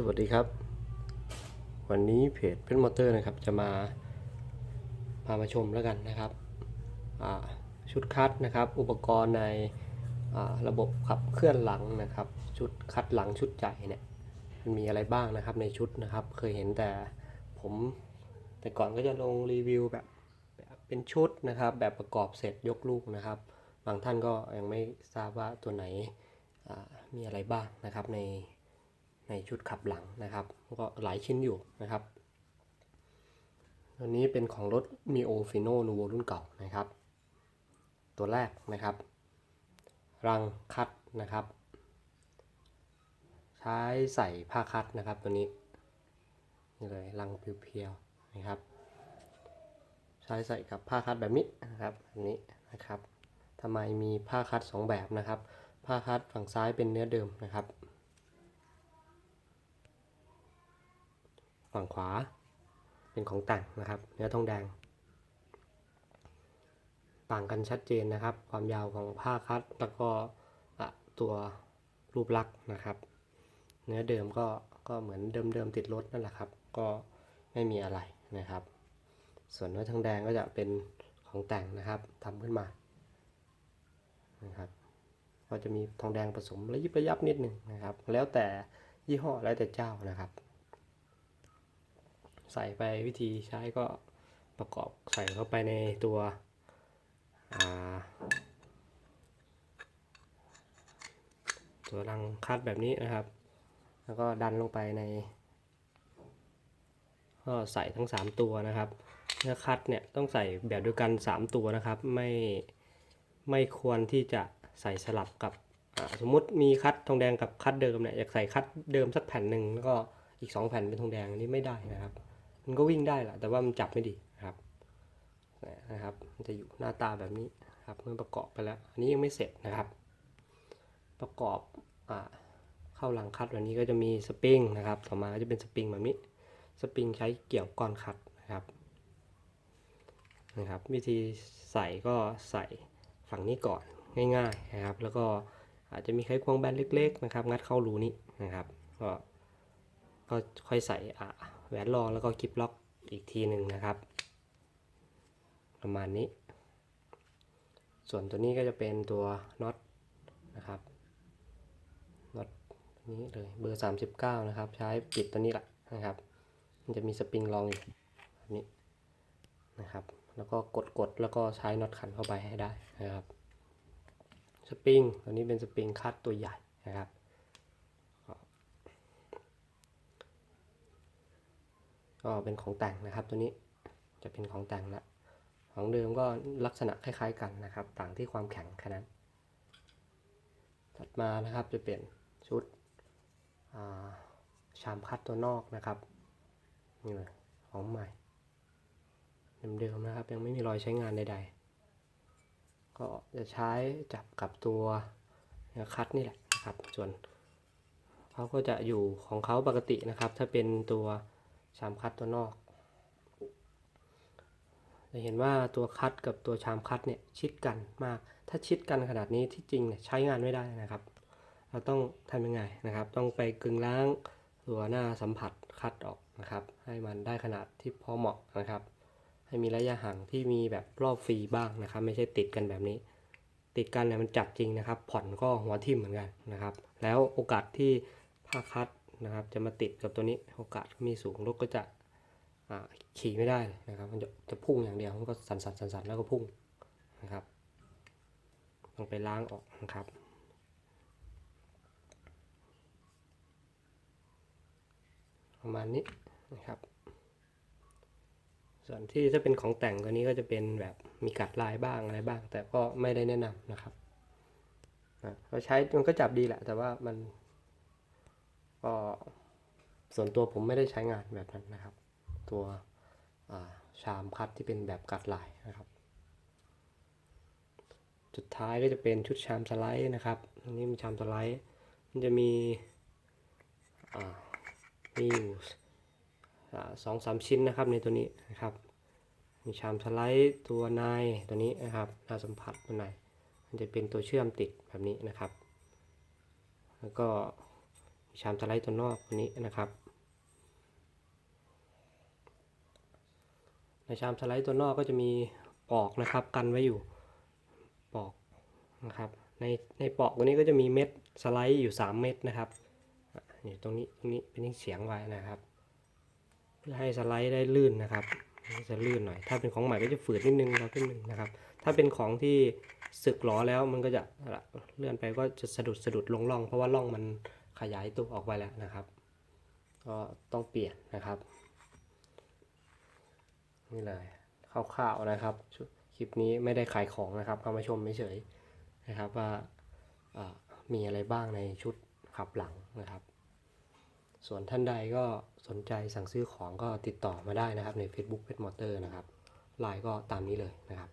สวัสดีครับ วันนี้เพจเพนมอเตอร์นะครับ จะมาพามาชมแล้วกันนะครับชุดคัดนะครับ อุปกรณ์ในระบบขับเคลื่อนหลังนะครับ ชุดคัดหลังชุดใหญ่เนี่ยมันมีอะไรบ้างนะครับในชุดนะครับ เคยเห็นแต่ผมแต่ก่อนก็จะลงรีวิวแบบเป็นชุดนะครับ แบบประกอบเสร็จยกลูกนะครับ บางท่านก็ยังไม่ทราบว่าตัวไหนมีอะไรบ้างนะครับใน ในชุดขับหลังนะครับ ก็หลายชิ้นอยู่นะครับตัวนี้เป็นของรถ Mio Fino Nuvo รุ่นเก่านะครับ ตัวแรกนะครับ รังคัดนะครับ ใช้ใส่ผ้าคัดนะครับตัวนี้นี่เลยรังเพียวๆนะครับ ใช้ใส่กับผ้าคัดแบบนี้นะครับอันนี้นะครับทำไมมีผ้าคัดสองแบบนะครับ ผ้าคัดฝั่งซ้ายเป็นเนื้อเดิมนะครับ ฝั่งขวา เป็นของแต่งนะครับ เนื้อทองแดง ต่างกันชัดเจนนะครับ ความยาวของผ้าคัดแล้วก็ตัวรูปลักษณ์นะครับ เนื้อเดิมก็ก็เหมือนเดิมๆติดรถนั่นแหละครับ ก็ไม่มีอะไรนะครับ ส่วนเนื้อทองแดงก็จะเป็นของแต่งนะครับทำขึ้นมานะครับก็จะมีทองแดงผสมระยิบระยับนิดหนึ่งนะครับ แล้วแต่ยี่ห้อแล้วแต่เจ้านะครับ ใส่ไปวิธีใช้ก็ประกอบใส่เข้าไปในตัวตัวรังคัดแบบนี้นะครับ แล้วก็ดันลงไปใน ก็ใส่ทั้ง 3 ตัวนะครับเนื้อคัดเนี่ยต้องใส่แบบเดียวกัน 3 ตัวนะครับ ไม่ไม่ควรที่จะใส่สลับกับสมมุติมีคัดทองแดงกับคัดเดิมเนี่ยอยากใส่คัดเดิมสักแผ่นหนึ่งแล้วก็อีก 2 แผ่นเป็นทองแดงอันนี้ไม่ได้นะครับ มันก็วิ่งได้แหละแต่ว่ามันจับไม่ดีนะครับนะครับ มันจะอยู่หน้าตาแบบนี้ครับเมื่อประกอบไปแล้ว อันนี้ยังไม่เสร็จนะครับ ประกอบอเข้าหลังคัดแบบนี้ก็จะมีสปริงนะครับ ต่อมาก็จะเป็นสปริงแบบนี้ สปริงใช้เกี่ยวก้อนคัดนะครับนะครับ วิธีใส่ก็ใส่ฝั่งนี้ก่อนง่ายๆนะครับ แล้วก็อาจจะมีไขควงแบนเล็ก ๆ นะครับ งัดเข้ารูนี้นะครับ ก็ก็ค่อยใส่อ่า แหวนรองแล้วก็คลิปล็อกอีกทีหนึ่งนะครับ ประมาณนี้ ส่วนตัวนี้ก็จะเป็นตัวน็อตนะครับน็อตนี้เลยเบอร์ 39 นะครับ ใช้ปิดตัวนี้แหละนะครับ มันจะมีสปริงรองอยู่แบบนี้นะครับ แล้วก็กดกดแล้วก็ใช้น็อตขันเข้าไปให้ได้นะครับ สปริงตัวนี้เป็นสปริงคัดตัวใหญ่นะครับ ก็เป็นของแต่งนะครับ ตัวนี้จะเป็นของแต่งละของเดิมก็ลักษณะคล้ายๆกันนะครับ ต่างที่ความแข็งแค่นั้น ถัดมานะครับจะเป็นชุดาชามคัดตัวนอกนะครับนี่เลยของใหม่เดิมๆนะครับ ยังไม่มีรอยใช้งานใดๆ ก็จะใช้จับกับตัวคัดนี่แหละนะครับ ส่วนเขาก็จะอยู่ของเขาปกตินะครับ ถ้าเป็นตัว ชามคัดตัวนอกจะเห็นว่าตัวคัดกับตัวชามคัดเนี่ยชิดกันมาก ถ้าชิดกันขนาดนี้ที่จริงเนี่ยใช้งานไม่ได้นะครับ เราต้องทำยังไงนะครับ ต้องไปกึงล้างตัวหน้าสัมผัสคัดออกนะครับ ให้มันได้ขนาดที่พอเหมาะนะครับ ให้มีระยะห่างที่มีแบบรอบฟรีบ้างนะครับ ไม่ใช่ติดกันแบบนี้ ติดกันเนี่ยมันจับจริงนะครับ ผ่อนก็หัวทิ่มเหมือนกันนะครับ แล้วโอกาสที่ผ้าคัด นะครับ จะมาติดกับตัวนี้โอกาสมีสูงรถก็จะขี่ไม่ได้เลยนะครับมันจะจะพุ่งอย่างเดียวมันก็สั่นสันสันสันแล้วก็พุ่งนะครับต้องไปล้างออกนะครับประมาณนี้นะครับ ส่วนที่ถ้าเป็นของแต่งตัวนี้ก็จะเป็นแบบมีกัดลายบ้างอะไรบ้าง แต่ก็ไม่ได้แนะนำนะครับเราใช้มันก็จับดีแหละ แต่ว่ามัน ก็ส่วนตัวผมไม่ได้ใช้งานแบบนั้นนะครับ ตัวชามคัดที่เป็นแบบกัดลายนะครับ สุดท้ายก็จะเป็นชุดชามสไลด์นะครับตรงนี้มีชามสไลด์มันจะมีมีอยู่สองสามชิ้นนะครับในตัวนี้นะครับ มีชามสไลด์ตัวนายตัวนี้นะครับหน้าสัมผัสตัวในมันจะเป็นตัวเชื่อมติดแบบนี้นะครับ แล้วก็ ชามสไลด์ตัวนอกนี้นะครับในชามสไลด์ตัวนอกก็จะมีปอกนะครับกันไว้อยู่ปอกนะครับในในปอกตัวนี้ก็จะมีเม็ดสไลด์อยู่ 3 เม็ดนะครับอะนี่ตรงนี้ตรงนี้เป็นเสียงไว้นะครับ เพื่อให้สไลด์ได้ลื่นนะครับจะลื่นหน่อยถ้าเป็นของใหม่ก็จะฝืดนิดนึงครับนิดนึงนะครับ ถ้าเป็นของที่สึกหลอแล้วมันก็จะเลื่อนไปก็จะสะดุดสะดุดลงร่อง เพราะว่าร่องมัน ขยายตัวออกไปแล้วนะครับ ก็ต้องเปลี่ยนนะครับ นี่เลยคร่าวๆนะครับชุดคลิปนี้ไม่ได้ขายของนะครับเข้ามาชมเฉยๆนะครับว่าอ่ามีอะไรบ้างในชุดขับหลังนะครับ ส่วนท่านใดก็สนใจสั่งซื้อของก็ติดต่อมาได้นะครับใน Facebook Pet Motor นะครับไลน์ก็ตามนี้เลยนะครับ